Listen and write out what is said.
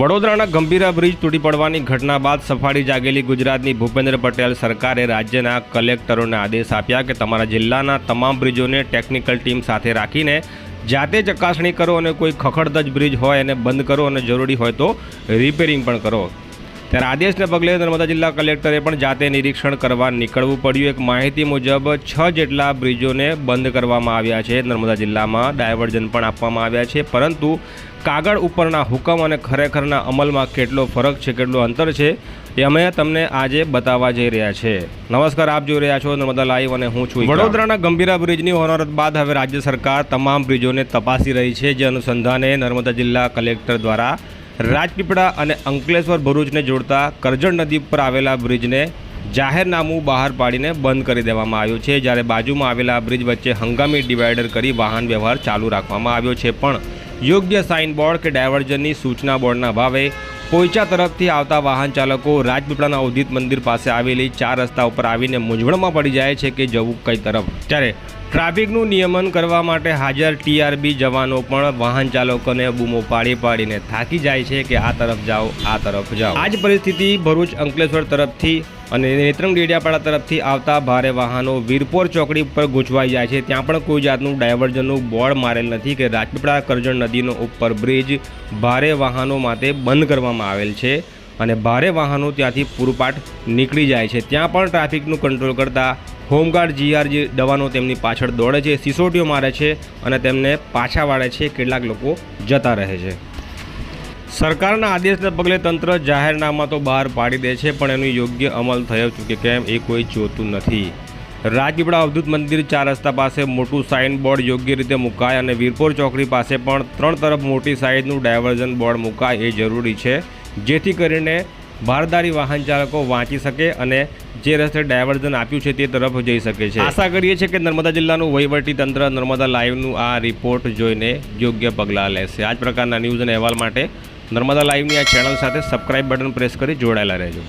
વડોદરાના ગંભીરા બ્રિજ તૂટી પડવાની ઘટના બાદ સફાળી જાગેલી ગુજરાતની ભૂપેન્દ્ર પટેલ સરકારે રાજ્યના કલેક્ટરોને આદેશ આપ્યા કે તમારા જિલ્લાના તમામ બ્રિજોને ટેકનિકલ ટીમ સાથે રાખીને જાતે ચકાસણી કરો અને કોઈ ખખડધજ બ્રિજ હોય એને બંધ કરો અને જરૂરી હોય તો રિપેરિંગ પણ કરો. ત્યારે આદેશને પગલે નર્મદા જિલ્લા કલેક્ટરે પણ જાતે નિરીક્ષણ કરવા નીકળવું પડ્યું. એક માહિતી મુજબ, છ જેટલા બ્રિજોને બંધ કરવામાં આવ્યા છે. નર્મદા જિલ્લામાં ડાયવર્ઝન પણ આપવામાં આવ્યા છે. પરંતુ કાગળ ઉપરના હુકમ અને ખરેખરના અમલમાં કેટલો ફરક છે, કેટલું અંતર છે, એ અમે તમને આજે બતાવવા જઈ રહ્યા છે. નમસ્કાર, આપ જોઈ રહ્યા છો નર્મદા લાઈવ અને હું છું વડોદરાના ગંભીરા બ્રિજની હોનારત બાદ હવે રાજ્ય સરકાર તમામ બ્રિજોને તપાસી રહી છે. જે અનુસંધાને નર્મદા જિલ્લા કલેક્ટર દ્વારા રાજપીપળા અને અંકલેશ્વર ભરૂચને જોડતા કરજણ નદી પર આવેલા બ્રિજને જાહેરનામું બહાર પાડીને બંધ કરી દેવામાં આવ્યું છે. જ્યારે બાજુમાં આવેલા બ્રિજ વચ્ચે હંગામી ડિવાઈડર કરી વાહન વ્યવહાર ચાલુ રાખવામાં આવ્યો છે. પણ યોગ્ય સાઇન બોર્ડ કે ડાયવર્ઝનની સૂચના બોર્ડના ભાવે પોઈચા તરફથી આવતા વાહન ચાલકો રાજપીપળાના ઉદિત મંદિર પાસે આવેલી ચાર રસ્તા ઉપર આવીને મૂંઝવણમાં પડી જાય છે કે જવું કઈ તરફ. ત્યારે ટ્રાફિકનું નિયમન કરવા માટે હાજર ટીઆરબી જવાનો પણ વાહન ચાલકોને બૂમો પાડી પાડીને થાકી જાય છે કે આ તરફ જાઓ, આ તરફ જાઓ. આ જ પરિસ્થિતિ ભરૂચ અંકલેશ્વર તરફથી અને નેત્રંગ ડેડિયાપાડા તરફથી આવતા ભારે વાહનો વીરપોર ચોકડી ઉપર ગૂંચવાઈ જાય છે. ત્યાં પણ કોઈ જાતનું ડાયવર્ઝનનું બોર્ડ મારેલ નથી કે રાજપીપળા કરજણ નદીનો ઉપર બ્રિજ ભારે વાહનો માટે બંધ કરવામાં આવેલ છે અને ભારે વાહનો ત્યાંથી પૂરપાટ નીકળી જાય છે. ત્યાં પણ ટ્રાફિકનું કંટ્રોલ કરતા હોમગાર્ડ જીઆરજી દવાનો તેમની પાછળ દોડે છે, સિસોટીઓ મારે છે અને તેમને પાછા વાળે છે, કેટલાક લોકો જતા રહે છે. સરકારના આદેશને પગલે તંત્ર જાહેરનામા તો બહાર પાડી દે છે, પણ એનું યોગ્ય અમલ થયો કે કેમ એ કોઈ જોતું નથી. રાજપીપળા અવધૂત મંદિર ચાર રસ્તા પાસે મોટું સાઇન બોર્ડ યોગ્ય રીતે મુકાય અને વીરપોર ચોકડી પાસે પણ ત્રણ તરફ મોટી સાઇઝનું ડાયવર્ઝન બોર્ડ મુકાય એ જરૂરી છે, જેથી કરીને ભારદારી વાહન ચાલકો વાંચી શકે અને જે રસ્તે ડાયવર્ઝન આપ્યું છે તે તરફ જઈ શકે છે. આશા કરીએ છીએ કે નર્મદા જિલ્લાનું વહીવટી તંત્ર નર્મદા લાઈવનું આ રિપોર્ટ જોઈને યોગ્ય પગલાં લેશે. આ જ પ્રકારના ન્યૂઝ અને અહેવાલ માટે નર્મદા લાઈવની આ ચેનલ સાથે સબસ્ક્રાઇબ બટન પ્રેસ કરી જોડાયેલા રહેજો.